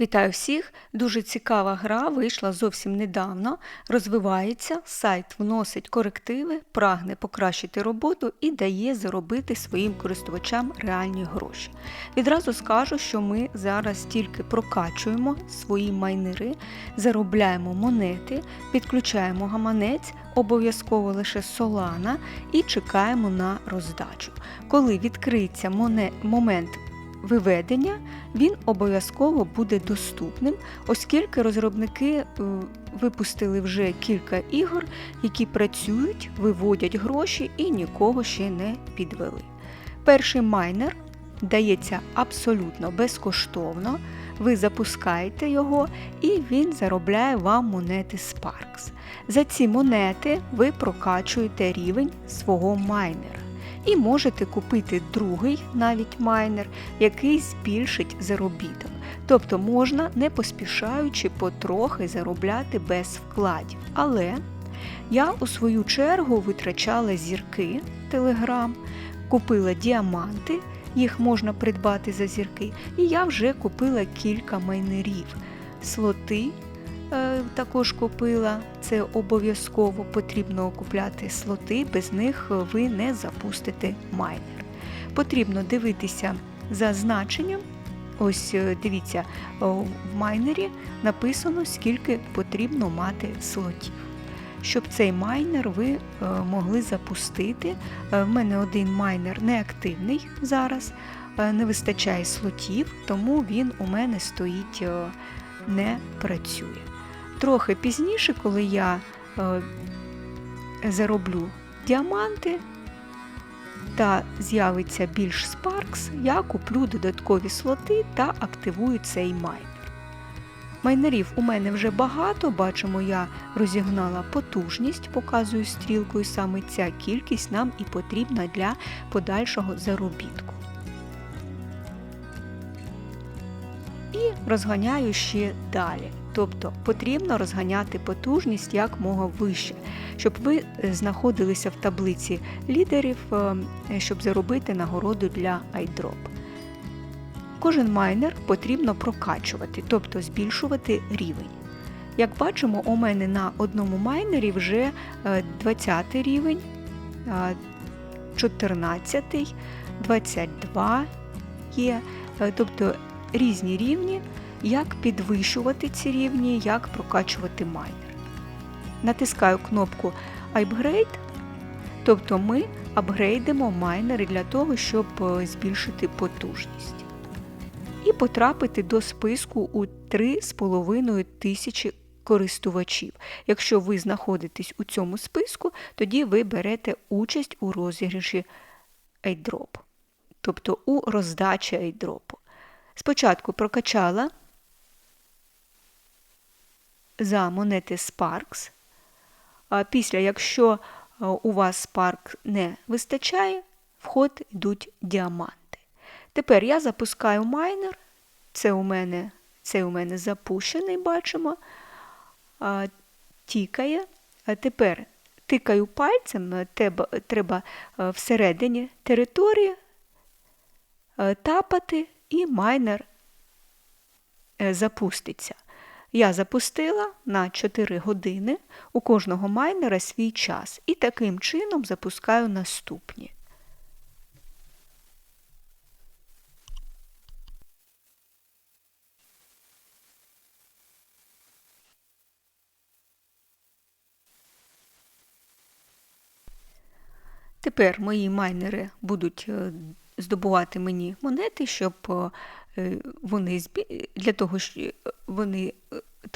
Вітаю всіх! Дуже цікава гра вийшла зовсім недавно. Розвивається, сайт вносить корективи, прагне покращити роботу і дає заробити своїм користувачам реальні гроші. Відразу скажу, що ми зараз тільки прокачуємо свої майнери, заробляємо монети, підключаємо гаманець, обов'язково лише Solana і чекаємо на роздачу. Коли відкриється момент виведення, він обов'язково буде доступним, оскільки розробники е, випустили вже кілька ігор, які працюють, виводять гроші і нікого ще не підвели. Перший майнер дається абсолютно безкоштовно. Ви запускаєте його і він заробляє вам монети Sparks. За ці монети ви прокачуєте рівень свого майнера і можете купити другий навіть майнер, який збільшить заробіток. Тобто можна, не поспішаючи, потрохи заробляти без вкладів. Але я у свою чергу витрачала зірки Telegram, купила діаманти, їх можна придбати за зірки, і я вже купила кілька майнерів. Слоти також купила, це обов'язково потрібно купляти слоти, без них ви не запустите майнер. Потрібно дивитися за значенням. Ось е, дивіться, в майнері написано, скільки потрібно мати слотів. Щоб цей майнер ви е, могли запустити. Е, В мене один майнер неактивний зараз, е, не вистачає слотів, тому він у мене стоїть, е, не працює. Трохи пізніше, коли я е, зароблю діаманти та з'явиться більш Sparks, я куплю додаткові слоти та активую цей майнер. Майнерів у мене вже багато, бачимо, я розігнала потужність, показую стрілкою, саме ця кількість нам і потрібна для подальшого заробітку. І розганяю ще далі. Тобто потрібно розганяти потужність якмога вище, щоб ви е, знаходилися в таблиці лідерів, е, щоб заробити нагороду для iDrop. Кожен майнер потрібно прокачувати, тобто збільшувати рівень. Як бачимо, у мене на одному майнері вже 20 рівень, 14, 22 є, е, тобто різні рівні, як підвищувати ці рівні, як прокачувати майнер. Натискаю кнопку Upgrade, тобто ми апгрейдимо майнери для того, щоб е, збільшити потужність і потрапити до списку у 3,5 тисячі користувачів. Якщо ви знаходитесь у цьому списку, тоді ви берете участь у розіграші airdrop, тобто у роздачі airdrop. Спочатку прокачала за монети Sparks. А після, якщо у вас Spark не вистачає, в ход йдуть діаманти. Тепер я запускаю майнер. Це у мене це у мене запущений, бачимо, а, тікає. А тепер тикаю пальцем, треба, треба всередині території тапати, і майнер е, запуститься. Я запустила на 4 години у кожного майнера свій час і таким чином запускаю наступні. Тепер мої майнери будуть е, здобувати мені монети, щоб е, вони для того, що вони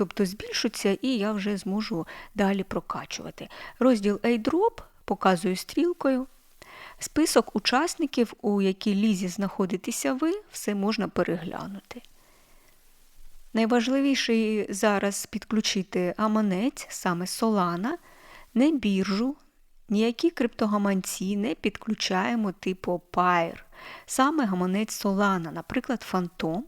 тобто збільшуться, і я вже зможу далі прокачувати. Розділ airdrop показую стрілкою. Список учасників, у якій лізі знаходитеся ви, все можна переглянути. Найважливіше зараз підключити гаманець, саме Solana, не біржу, ніякі криптогаманці не підключаємо типу Pyre. Саме гаманець Solana, наприклад, Phantom.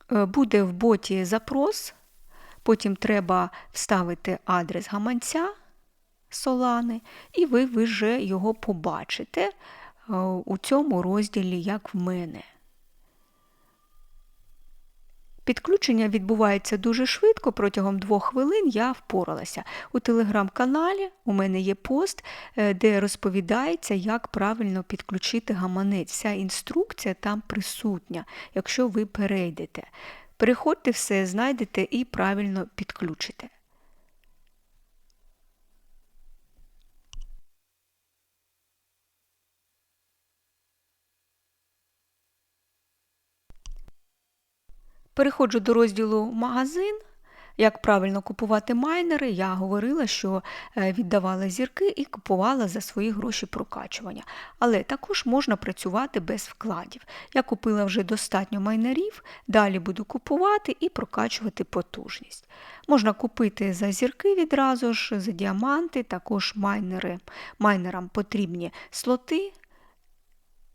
Е, буде в боті запрос, потім треба вставити адрес гаманця солани, і ви вже його побачите е, у цьому розділі, як в мене. Підключення відбувається дуже швидко, протягом двох хвилин я впоралася. У телеграм-каналі у мене є пост, е, де розповідається, як правильно підключити гаманець. Вся інструкція там присутня, якщо ви перейдете. Переходьте все, знайдете і правильно підключите. Переходжу до розділу магазин. Як правильно купувати майнери, я говорила, що е, віддавала зірки і купувала за свої гроші прокачування. Але також можна працювати без вкладів. Я купила вже достатньо майнерів, далі буду купувати і прокачувати потужність. Можна купити за зірки відразу ж, за діаманти, також майнери. майнерам потрібні слоти.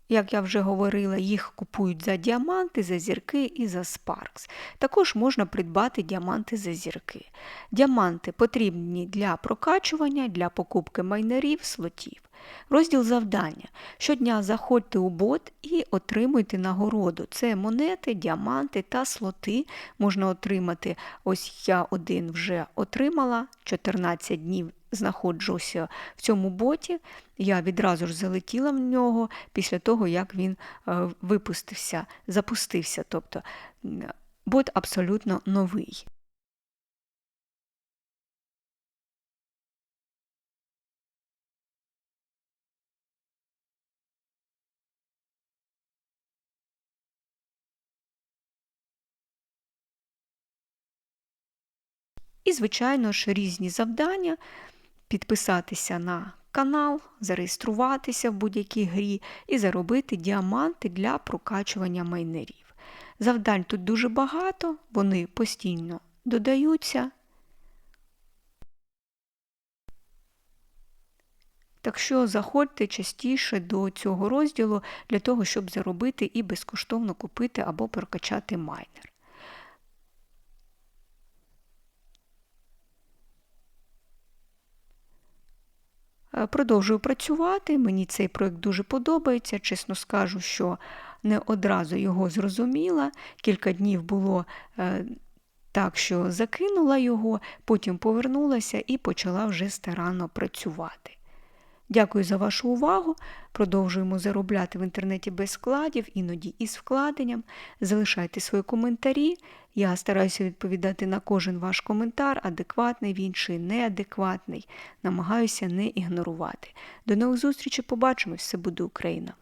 Як я вже говорила, їх купують за діаманти, за зірки і за спаркс. Також можна придбати діаманти за зірки. Діаманти потрібні для прокачування, для покупки майнерів, слотів. Розділ завдання. Щодня заходьте у бот і отримуйте нагороду. Це монети, діаманти та слоти можна отримати. Ось я один вже отримала 14 днів знаходжуся в цьому боті. Я відразу ж залетіла в нього після того, як він е, випустився, запустився. Тобто бот абсолютно новий. І, звичайно ж, різні завдання підписатися на канал, зареєструватися в будь-якій грі і заробити діаманти для прокачування майнерів. Завдань тут дуже багато, вони постійно додаються. Так що заходьте частіше до цього розділу для того, щоб заробити і безкоштовно купити або прокачати майнер. Продовжую працювати, мені цей проєкт дуже подобається. Чесно скажу, що не одразу його зрозуміла. Кілька днів було е, так, що закинула його, потім повернулася і почала вже старанно працювати. Дякую за вашу увагу. Продовжуємо заробляти в інтернеті без складів, іноді із вкладенням. Залишайте свої коментарі. Я стараюся відповідати на кожен ваш коментар, адекватний він чи неадекватний. Намагаюся не ігнорувати. До нових зустрічей, побачимось, все буде Україна!